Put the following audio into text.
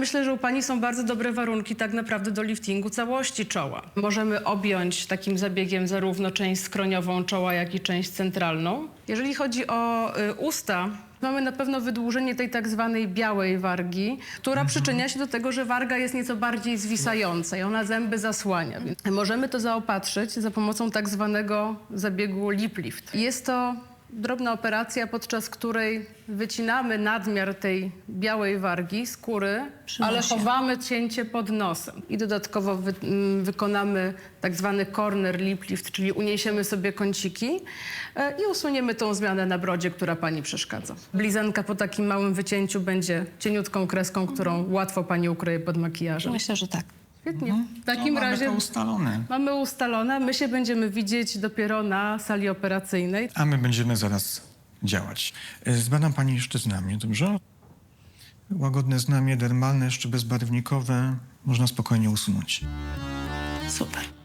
myślę, że u pani są bardzo dobre warunki tak naprawdę do liftingu całości czoła. Możemy objąć takim zabiegiem zarówno część skroniową czoła, jak i część centralną. Jeżeli chodzi o y, usta, mamy na pewno wydłużenie tej tak zwanej białej wargi, która przyczynia się do tego, że warga jest nieco bardziej zwisająca i ona zęby zasłania. Więc możemy to zaopatrzyć za pomocą tak zwanego zabiegu lip lift. Jest to drobna operacja, podczas której wycinamy nadmiar tej białej wargi, skóry, ale chowamy cięcie pod nosem. I dodatkowo wy, m, wykonamy tak zwany corner lip lift, czyli uniesiemy sobie kąciki e, i usuniemy tą zmianę na brodzie, która pani przeszkadza. Blizanka po takim małym wycięciu będzie cieniutką kreską, którą łatwo pani ukryje pod makijażem. Myślę, że tak. Świetnie. W takim no, razie Mamy to ustalone. mamy ustalone. My się będziemy widzieć dopiero na sali operacyjnej. A my będziemy zaraz działać. Zbadam pani jeszcze znamie, dobrze? Łagodne znamie dermalne, jeszcze bezbarwnikowe. Można spokojnie usunąć. Super.